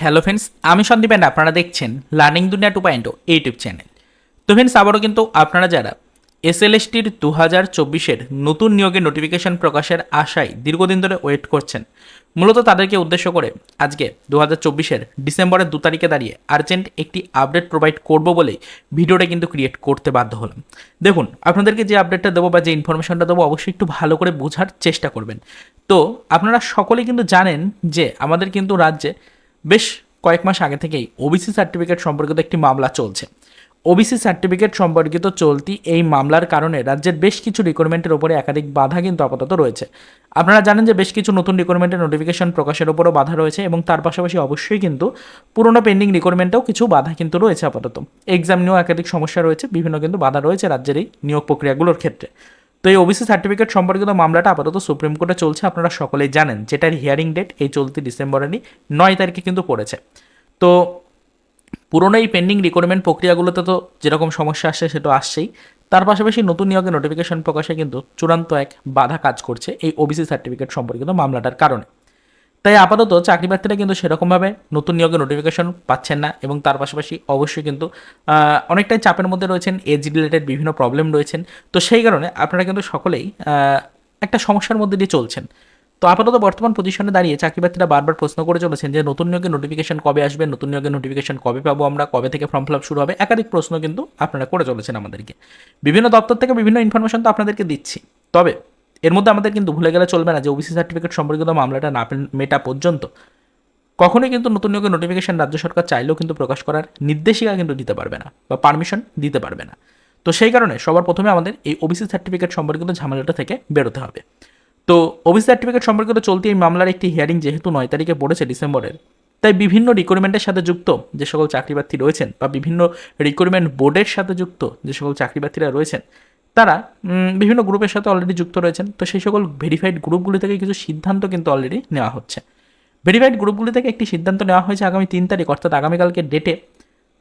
Hello friends আমি Sandeep and আপনারা দেখছেন learning Duniya two point YouTube channel তো ফ্রেন্ডস আবারও কিন্তু আপনারা যারা এসএলএসটির দু হাজার চব্বিশের নতুন নিয়োগের নোটিফিকেশন প্রকাশের আশায় দীর্ঘদিন ধরে ওয়েট করছেন, মূলত তাদেরকে উদ্দেশ্য করে আজকে দু হাজার চব্বিশের ডিসেম্বরের দু তারিখে দাঁড়িয়ে আর্জেন্ট একটি আপডেট প্রোভাইড করব বলেই ভিডিওটা কিন্তু ক্রিয়েট করতে বাধ্য হলাম। দেখুন, আপনাদেরকে যে আপডেটটা দেবো বা যে ইনফরমেশনটা দেবো অবশ্যই একটু ভালো করে বোঝার চেষ্টা করবেন। তো আপনারা সকলেই কিন্তু জানেন যে আমাদের কিন্তু রাজ্যে বেশ কয়েক মাস আগে থেকেই ওবিসি সার্টিফিকেট সম্পর্কিত একটি মামলা চলছে। ওবিসি সার্টিফিকেট সম্পর্কিত চলতি এই মামলার কারণে রাজ্যের বেশ কিছু রিকোয়ারমেন্টের ওপরে একাধিক বাধা কিন্তু আপাতত রয়েছে। আপনারা জানেন যে বেশ কিছু নতুন রিকোয়ারমেন্টের নোটিফিকেশন প্রকাশের ওপরও বাধা রয়েছে এবং তার পাশাপাশি অবশ্যই কিন্তু পুরোনো পেন্ডিং রিকোয়ারমেন্টেও কিছু বাধা কিন্তু রয়েছে আপাতত। এক্সাম নিয়েও একাধিক সমস্যা রয়েছে, বিভিন্ন কিন্তু বাধা রয়েছে রাজ্যের এই নিয়োগ প্রক্রিয়াগুলোর ক্ষেত্রে। এই ওবিসি সার্টিফিকেট সম্পর্কিত মামলাটা আপাতত সুপ্রিম কোর্টে চলছে, আপনারা সকলেই জানেন। যেটার হিয়ারিং ডেট এই চলতি ডিসেম্বরেরই নয় তারিখে কিন্তু পড়েছে। তো পুরোনো এই পেন্ডিং রিকোয়ারমেন্ট প্রক্রিয়াগুলোতে তো যেরকম সমস্যা আসছে সেটা আসছেই। তার পাশাপাশি নতুন নিয়োগের নোটিফিকেশন প্রকাশে কিন্তু চূড়ান্ত এক বাধা কাজ করছে এই ওবিসি সার্টিফিকেট সম্পর্কিত মামলাটার কারণে। তাই আপাতত চাকরি প্রার্থীরা কিন্তু সেরকমভাবে নতুন নিয়োগের নোটিফিকেশন পাচ্ছেন না এবং তার পাশাপাশি অবশ্যই কিন্তু অনেকটাই চাপের মধ্যে রয়েছেন এজ রিলেটেড বিভিন্ন প্রবলেম রয়েছেন। তো সেই কারণে আপনারা কিন্তু সকলেই একটা সমস্যার মধ্যে দিয়ে চলছেন। তো আপাতত বর্তমান পজিশনে দাঁড়িয়ে চাকরি প্রার্থীরা বারবার প্রশ্ন করে চলেছেন যে নতুন নিয়োগের নোটিফিকেশন কবে আসবে, নতুন নিয়োগের নোটিফিকেশন কবে পাবো আমরা, কবে থেকে ফর্ম ফিল আপ শুরু হবে, একাধিক প্রশ্ন কিন্তু আপনারা করে চলেছেন আমাদেরকে। বিভিন্ন দপ্তর থেকে বিভিন্ন ইনফরমেশন তো আপনাদেরকে দিচ্ছি। তবে এর মধ্যে আমাদের কিন্তু ভুলে গেলে চলবে না যে ওবিসি সার্টিফিকেট সম্পর্কিত মামলাটা না মেটা পর্যন্ত। কখনোই কিন্তু নতুন নিয়োগের নোটিফিকেশন রাজ্য সরকার চাইলেও কিন্তু প্রকাশ করার নির্দেশিকা কিন্তু দিতে পারবে না বা পারমিশন দিতে পারবে না। তো সেই কারণে সবার প্রথমে আমাদের এই ওবিসি সার্টিফিকেট সম্পর্কিত ঝামেলাটা থেকে বেরোতে হবে। তো ওবিসি সার্টিফিকেট সম্পর্কিত চলতি এই মামলার একটি হিয়ারিং যেহেতু নয় তারিখে পড়েছে ডিসেম্বরের, তাই বিভিন্ন রিক্রুটমেন্টের সাথে যুক্ত যে সকল চাকরি প্রার্থী রয়েছেন বা বিভিন্ন রিক্রুটমেন্ট বোর্ডের সাথে যুক্ত যে সকল চাকরি প্রার্থীরা রয়েছেন তারা বিভিন্ন গ্রুপের সাথে অলরেডি যুক্ত রয়েছেন। তো সেই সকল ভেরিফাইড গ্রুপগুলি থেকে কিছু সিদ্ধান্ত কিন্তু অলরেডি নেওয়া হচ্ছে। ভেরিফাইড গ্রুপগুলি থেকে একটি সিদ্ধান্ত নেওয়া হয়েছে আগামী তিন তারিখ, অর্থাৎ আগামীকালকে ডেটে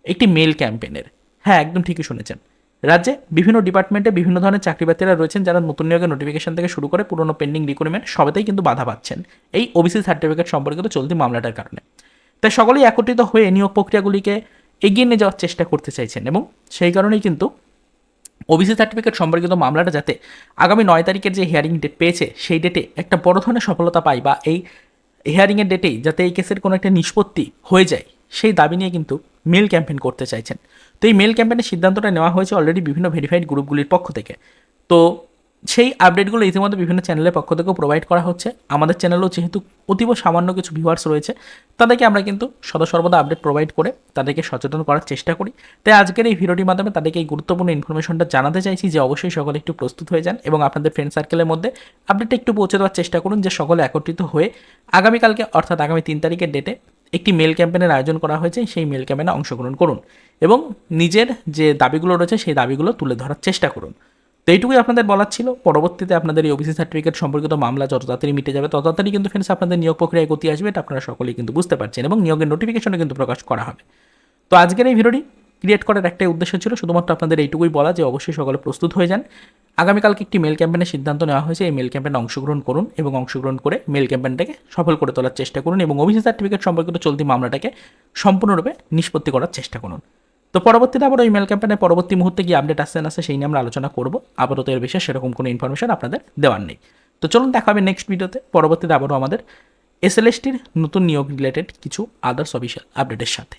একটি মেল ক্যাম্পেনের হ্যাঁ একদম ঠিকই শুনেছেন। রাজ্যে বিভিন্ন ডিপার্টমেন্টে বিভিন্ন ধরনের চাকরি প্রার্থীরা রয়েছেন যারা নতুন নিয়োগের নোটিফিকেশন থেকে শুরু করে পুরনো পেন্ডিং রিক্রুটমেন্ট সবেতেই কিন্তু বাধা পাচ্ছেন। এই ওবিসি সার্টিফিকেট সম্পর্কিত চলতি মামলাটার কারণে। তাই সকলেই একত্রিত হয়ে নিয়োগ প্রক্রিয়াগুলিকে এগিয়ে নিয়ে যাওয়ার চেষ্টা করতে চাইছেন এবং সেই কারণেই কিন্তু ওবিসি সার্টিফিকেট সম্পর্কিত মামলাটা যাতে আগামী নয় তারিখের যে হিয়ারিং ডেট পেয়েছে, সেই ডেটে একটা বড় ধরনের সফলতা পায় বা এই হিয়ারিংয়ের ডেটেই যাতে এই কেসের কোনো একটা নিষ্পত্তি হয়ে যায়, সেই দাবি নিয়ে কিন্তু মেল ক্যাম্পেইন করতে চাইছেন। তো এই মেল ক্যাম্পেইনের সিদ্ধান্তটা নেওয়া হয়েছে অলরেডি বিভিন্ন ভেরিফাইড গ্রুপগুলির পক্ষ থেকে। তো সেই আপডেটগুলো ইতিমধ্যে বিভিন্ন চ্যানেলের পক্ষ থেকেও প্রোভাইড করা হচ্ছে। আমাদের চ্যানেলও যেহেতু অতীব সামান্য কিছু ভিউয়ার্স রয়েছে, তাদেরকে আমরা কিন্তু সদা সর্বদা আপডেট প্রোভাইড করে তাদেরকে সচেতন করার চেষ্টা করি। তাই আজকের এই ভিডিওটির মাধ্যমে তাদেরকে এই গুরুত্বপূর্ণ ইনফরমেশনটা জানাতে চাইছি যে অবশ্যই সকলে একটু প্রস্তুত হয়ে যান এবং আপনাদের ফ্রেন্ড সার্কেলের মধ্যে আপডেটটা একটু পৌঁছে দেওয়ার চেষ্টা করুন যে সকলে একত্রিত হয়ে আগামীকালকে অর্থাৎ আগামী তিন তারিখের ডেটে একটি মেল ক্যাম্পেনের আয়োজন করা হয়েছে, সেই মেল ক্যাম্পেনে অংশগ্রহণ করুন এবং নিজের যে দাবিগুলো রয়েছে সেই দাবিগুলো তুলে ধরার চেষ্টা করুন। তো এইটুকুই আপনাদের বলার ছিল। পরবর্তীতে আপনাদের এই ওবিসি সার্টিফিকেট সম্পর্কিত মামলা যত তাড়াতাড়ি মিটে যাবে, তত তাড়াতাড়ি কিন্তু ফ্রেন্ডস আপনাদের নিয়োগ প্রক্রিয়ায় গতি আসবে। এটা আপনারা সকলেই কিন্তু বুঝতে পারছেন এবং নিয়োগের নোটিফিকেশনও কিন্তু প্রকাশ করা হবে। তো আজকের এই ভিডিওটি ক্রিয়েট করার একটাই উদ্দেশ্য ছিল, শুধুমাত্র আপনাদের এইটুকুই বলা যে অবশ্যই সকলে প্রস্তুত হয়ে যান। আগামীকালকে একটি মেল ক্যাম্পেনের সিদ্ধান্ত নেওয়া হয়েছে। এই মেল ক্যাম্পেনে অংশগ্রহণ করুন এবং অংশগ্রহণ করে মেল ক্যাম্পেনটাকে সফল করে তোলার চেষ্টা করুন এবং ওবিসি সার্টিফিকেট সম্পর্কিত চলতি মামলাটাকে সম্পূর্ণরূপে নিষ্পত্তি করার চেষ্টা করুন। তো পরবর্তীতে আবার ওই মেল ক্যাম্পেনের পরবর্তী মুহূর্তে গিয়ে আপডেট আসছে না আসছে সেই নিয়ে আমরা আলোচনা করব। আপাতত এর বিষয়ে সেরকম কোনো ইনফরমেশন আপনাদের দেওয়ার নেই। তো চলুন দেখা হবে নেক্সট ভিডিওতে পরবর্তীতে আবারও আমাদের এসএলএসটির নতুন নিয়োগ রিলেটেড কিছু আদার্স অফিসিয়াল আপডেটের সাথে।